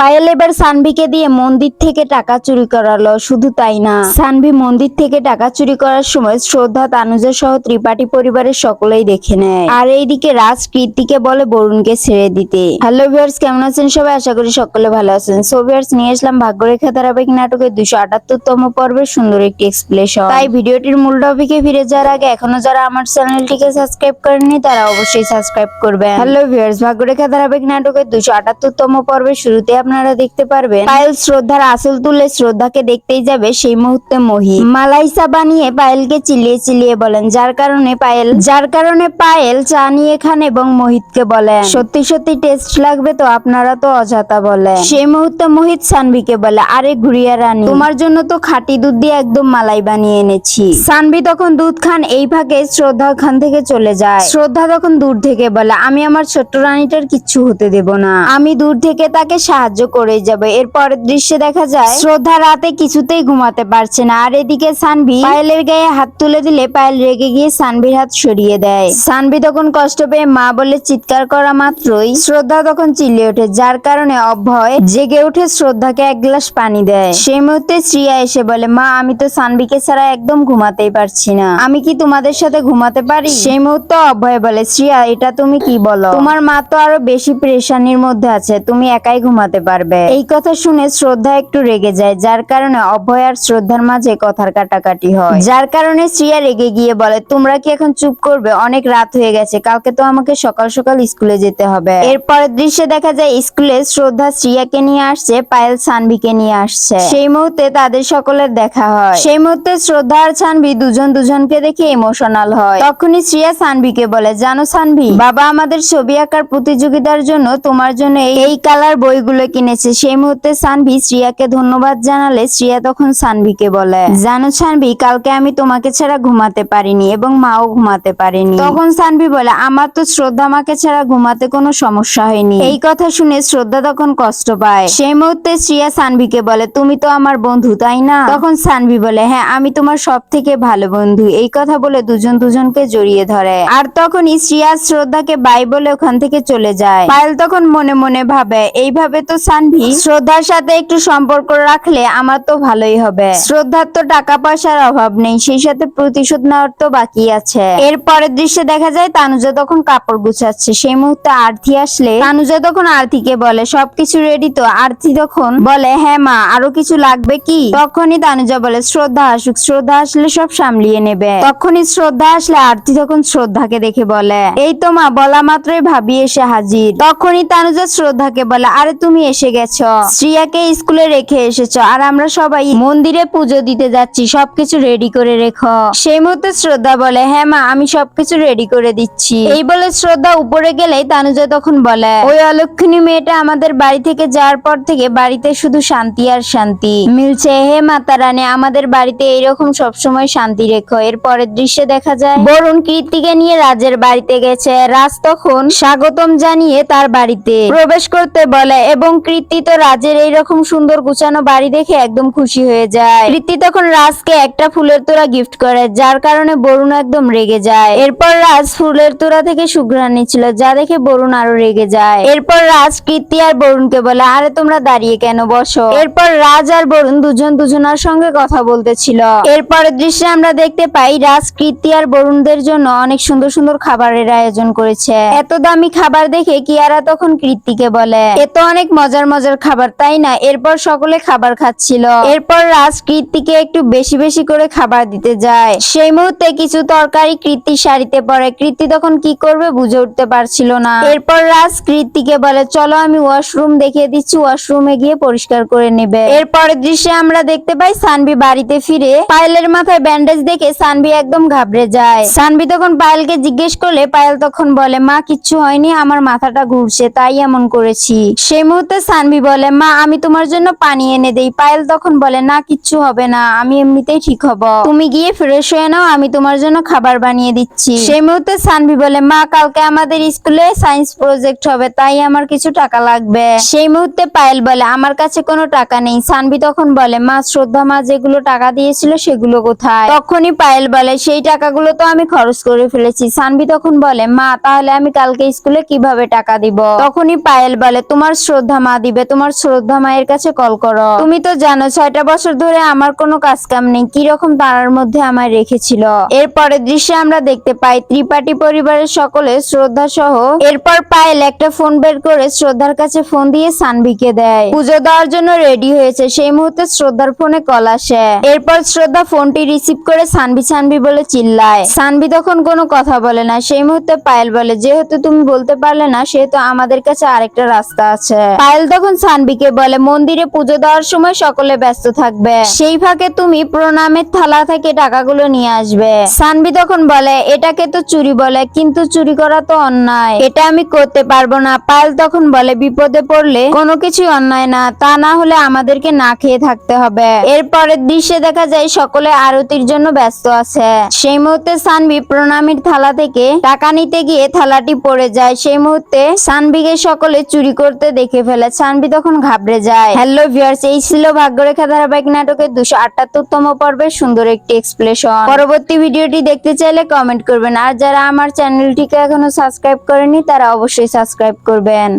পায়েল এবার সানভিকে দিয়ে মন্দির থেকে টাকা চুরি করালো, শুধু তাই না। সানভি মন্দির থেকে টাকা চুরি করার সময় শ্রদ্ধা, তানুজা সহ ত্রিপাঠী পরিবারের সকলেই দেখে নেয়। আর এইদিকে রাজ কীর্তিকে বলে বরুণকে ছেড়ে দিতে। হ্যালো ভিউয়ার্স, কেমন আছেন সবাই? আশা করি সকলে ভালো আছেন। সো নিয়ে আসলাম ভাগ্যরেখা ধারাবাহিক নাটকের দুশো আটাত্তরতম পর্বের সুন্দর একটি এক্সপ্লেশন তাই ভিডিওটির মূল টপিকে ফিরে যাওয়ার আগে এখনও যারা আমার চ্যানেলটিকে সাবস্ক্রাইব করেননি, তারা অবশ্যই সাবস্ক্রাইব করবেন। হ্যালো ভিউয়ার্স, ভাগ্যরেখা ধারাবাহিক নাটকের দুশো আটাত্তরতম পর্বের শুরুতে আপনারা দেখতে পারবেন। পায়েল শ্রদ্ধার আসল তুলে শ্রদ্ধাকে দেখতেই যাবে সেই মুহূর্তে মহি মালাইসা বানিয়ে পায়েলকে চিলিয়ে চিলিয়ে বলেন, যার কারণে পায়েল যার কারণে পায়েল চা নিয়ে খান এবং মোহিতকে বলেন, সত্যি সত্যি টেস্ট লাগবে তো আপনারা তো অজাতা বলেন। সেই মুহূর্তে মোহিত সানভিকে বলে, আরে ঘুরিয়া রানী, তোমার জন্য তো খাঁটি দুধ দিয়ে একদম মালাই বানিয়ে এনেছি। সানভি তখন দুধ খান, এই ভাগে শ্রদ্ধা খান থেকে চলে যায়। শ্রদ্ধা তখন দূর থেকে বলে, আমি আমার ছোট্ট রানীটার কিচ্ছু হতে দেব না। আমি দূর থেকে তাকে সাহায্য করে যাব। এরপরের দৃশ্যে দেখা যায়, শ্রদ্ধা রাতে কিছুতেই ঘুমাতে পারছে না। আর এদিকে সানভি পায়েলের গায়ে হাত তুলে দিলে পায়েল রেগে গিয়ে সানভির হাত সরিয়ে দেয়। সানভি তখন কষ্ট পেয়ে মা বলে চিৎকার করা মাত্রই শ্রদ্ধা তখন চিল্লিয়ে ওঠে, যার কারণে অভয় জেগে উঠে শ্রদ্ধাকে এক গ্লাস পানি দেয়। সেই মুহূর্তে শ্রিয়া এসে বলে, মা, আমি তো সানভিকে ছাড়া একদম ঘুমাতেই পারছি না। আমি কি তোমাদের সাথে ঘুমাতে পারি? সেই মুহূর্তে অভয় বলে, শ্রিয়া, এটা তুমি কি বলো? তোমার মা তো আরও বেশি প্রেশানির মধ্যে আছে। তুমি একাই ঘুমাতে পারবে। এই কথা শুনে শ্রদ্ধা একটু রেগে যায়, যার কারণে অভয় আর শ্রদ্ধার মাঝে কথার কাটাকাটি হয়। যার কারণে শ্রিয়া রেগে গিয়ে বলে, তোমরা কি এখন চুপ করবে? অনেক রাত হয়ে গেছে, কালকে তো আমাকে সকাল সকাল স্কুলে যেতে হবে। এরপরের দৃশ্যে দেখা যায়, স্কুলে শ্রদ্ধা শ্রিয়াকে নিয়ে আসছে, পায়েল সানভিকে নিয়ে আসছে। সেই মুহূর্তে তাদের সকলের দেখা হয়। সেই মুহূর্তে শ্রদ্ধা আর সানভি দুজন দুজনকে দেখে ইমোশনাল হয়। তখনই শ্রিয়া সানভিকে বলে, জানো সানভি, বাবা আমাদের ছবি আঁকার প্রতিযোগিতার জন্য তোমার জন্য এই কালার বইগুলো কিনেছে। সেই মুহূর্তে সানভি শ্রিয়াকে ধন্যবাদ জানালে শ্রিয়া তখন সানভিকে বলে, জানো সানভি, কালকে আমি তোমাকে ছাড়া ঘুমাতে পারিনি এবং মাও ঘুমাতে পারেনি। তখন সানভি বলে, আমার তো শ্রদ্ধা মাকে ছাড়া ঘুমাতে কোনো সমস্যা হয়নি। এই কথা শুনে শ্রদ্ধা তখন কষ্ট পায়। সেই মুহূর্তে শ্রিয়া সানভিকে বলে, তুমি তো আমার বন্ধু, তাই না? তখন সানভি বলে হ্যাঁ আমি তোমার সব থেকে ভালো বন্ধু। এই কথা বলে দুজন দুজনকে জড়িয়ে ধরে। আর তখনই শ্রিয়া শ্রদ্ধাকে বাই বলে ওখান থেকে চলে যায়। পায়েল তখন মনে মনে ভাবে, এইভাবে তো সানভি শ্রদ্ধার সাথে একটু সম্পর্ক রাখলে আমার তো ভালোই হবে। শ্রদ্ধার তো টাকা পয়সার অভাব নেই সেই সাথে প্রতিশোধ নেওয়ার তো বাকি আছে। এর পরের দৃশ্যে দেখা যায় তানুজা তখন কাপড় গুছাচ্ছে। সেই মুহূর্তে আরতি আসলে তানুজা তখন আরতিকে বলে সবকিছু রেডি তো? আরতি তখন বলে হ্যাঁ মা আরও কিছু লাগবে কি? তখনই তানুজা বলে শ্রদ্ধা আসুক শ্রদ্ধা আসলে সব সামলিয়ে নেবে। তখনই শ্রদ্ধা আসলে আরতি তখন শ্রদ্ধাকে দেখে বলে এই তো মা বলা মাত্রই ভাবি এসে হাজির। তখনই তানুজা শ্রদ্ধাকে বলে আরে তুমি এসে গেছো। শ্রিয়াকে স্কুলে রেখে এসেছ আর আমরা সবাই মন্দিরে পুজো দিতে যাচ্ছি, সবকিছু রেডি করে রেখো। সেই মুহূর্তে শ্রদ্ধা বলে হ্যাঁ মা, আমি সবকিছু রেডি করে দিচ্ছি। এই বলে শ্রদ্ধা উপরে গেলেই তানুজা তখন বলে, ওই অলক্ষণী মেয়েটা আমাদের বাড়ি থেকে যাওয়ার পর থেকে বাড়িতে শুধু শান্তি আর শান্তি। মিলছে, হে মাতা রানী আমাদের বাড়িতে এইরকম সবসময় শান্তি রেখো, এর পরের দৃশ্যে দেখা যায়। বরুণ কীর্তিকে নিয়ে রাজের বাড়িতে গেছে। রাজ তখন স্বাগতম জানিয়ে তার বাড়িতে প্রবেশ করতে বলে, এবং কীর্তি তো রাজের এইরকম সুন্দর গুছানো বাড়ি দেখে একদম খুশি হয়ে যায়। কীর্তি তখন রাজকে একটা ফুলের তোড়া গিফট করে, যার কারণে বরুণ একদম রেগে যায়। এরপর রাজ ফুলের তোড়া থেকে সুঘ্রাণ নিচ্ছিল, যা দেখে বরুণ আরও রেগে যায়। এরপর রাজ কীর্তি আর বরুণকে বলে, আরে, তোমরা দাঁড়িয়ে কেন বসো? এরপর রাজ আর বরুণ দুজন দুজনার সঙ্গে কথা বলতেছিল। এরপরের দৃশ্যে আমরা দেখতে পাই, রাজ কীর্তি আর বরুণদের জন্য অনেক সুন্দর সুন্দর খাবারের আয়োজন করেছে। এত দামি খাবার দেখে কিয়ারা তখন কীর্তিকে বলে এত অনেক মজার মজার খাবার, তাই না? এরপর সকলে খাবার খাচ্ছিল। এরপর রাজ কীর্তিকে একটু বেশি বেশি করে খাবার দিতে যায়। সেই মুহূর্তে কিছু তরকারি কীর্তির শাড়িতে পড়ে কীর্তি তখন কি করবে বুঝে উঠতে পারছিল না। এরপর রাজ কীর্তিকে বলে, চলো আমি ওয়াশরুম দেখিয়ে দিচ্ছি, ওয়াশরুমে গিয়ে পরিষ্কার করে নেবে। এরপরের দৃশ্যে আমরা দেখতে পাই সানভি বাড়িতে ফিরে পায়েলের মাথায় ব্যান্ডেজ দেখে সানভি একদম ঘাবড়ে যায়। সানভি তখন পায়েলকে জিজ্ঞেস করলে, পায়েল তখন বলে, মা, কিচ্ছু হয়নি, আমার মাথাটা ঘুরছে, তাই এমন করেছি। সেই মুহূর্তে সানভি বলে, মা, আমি তোমার জন্য পানি এনে দেই। পায়েল তখন বলে, না, কিচ্ছু হবে না, আমি এমনিতেই ঠিক হব। তুমি গিয়ে ফ্রেশ হয়ে নাও, আমি তোমার জন্য খাবার বানিয়ে দিচ্ছি। সেই মুহূর্তে সানভি বলে, মা, কালকে আমাদের স্কুলে সায়েন্স প্রজেক্ট হবে, তাই আমার কিছু টাকা লাগবে। সেই মুহূর্তে পায়েল বলে, আমার কাছে কোনো টাকা নেই। সানভি তখন বলে, মা, শ্রদ্ধা, মা, যেগুলো টাকা দিয়েছিল সেগুলো কোথায়? তখনই পায়েল বলে, সেই টাকাগুলো তো আমি খরচ করে ফেলেছি। সানভি তখন বলে, মা, তাহলে আমি কালকে স্কুলে কীভাবে টাকা দিব? তখনই পায়েল বলে, তোমার শ্রদ্ধা মা দিবে, তোমার শ্রদ্ধা মায়ের কাছে কল করো। তুমি তো জানো, ছয়টা বছর ধরে আমার কোনো কাজ কাম নেই, কীরকম তারার মধ্যে আমায় রেখেছিল। এরপরের দৃশ্যে আমরা দেখতে পাই, ত্রিপাঠী পরিবারের সকলে শ্রদ্ধা সহ এরপর পায়েল একটা ফোন বের করে শ্রদ্ধার কাছে ফোন দিয়ে সানভিকে দেয়। পুজো দেওয়ার জন্য রেডি হয়েছে, সেই মুহূর্তে শ্রদ্ধার ফোনে কল আসে। এরপর শ্রদ্ধা ফোনটি রিসিভ করে সানভি সানভি বলে চিল্লায়। সানভি তখন কোনো কথা বলে না, সেই মুহূর্তে পায়েল বলে, যেহেতু তুমি বলতে পারলে না, সেহেতু আমাদের কাছে আরেকটা রাস্তা আছে। পায়েল তখন সানভিকে বলে, মন্দিরে পুজো দেওয়ার সময় সকলে ব্যস্ত থাকবে। সেই ফাঁকে তুমি প্রণামের থালা থেকে টাকাগুলো নিয়ে আসবে। সানভি তখন বলে, এটাকে তো চুরি বলে, কিন্তু চুরি করা তো অন্যায়। এটা আমি করতে পারব না। পায়েল তখন বলে, বিপদে পড়লে কোনো কিছু অন্যায় না, তা না হলে আমাদেরকে না খেয়ে থাকতে হবে। এরপরের দৃশ্যে দেখা যায়, সকলে আরতির জন্য ব্যস্ত আছে। সেই মুহূর্তে সানভি প্রণামীর থালা থেকে টাকা নিতে গিয়ে থালাটি পড়ে যায়। সেই মুহূর্তে সানভিকে সকলে চুরি করতে দেখে ফেলে সানভি তখন ঘাবড়ে যায়। হ্যালো ভিউয়ার্স এই ছিল ভাগ্যরেখা ধারাবাহিক নাটকের দুশো আটাত্তরতম পর্বের সুন্দর একটি এক্সপ্লেশন পরবর্তী ভিডিওটি দেখতে চাইলে কমেন্ট করবেন। আর যারা আমার চ্যানেলটিকে এখনও সাবস্ক্রাইব করেনি, তারা অবশ্যই সাবস্ক্রাইব করবেন।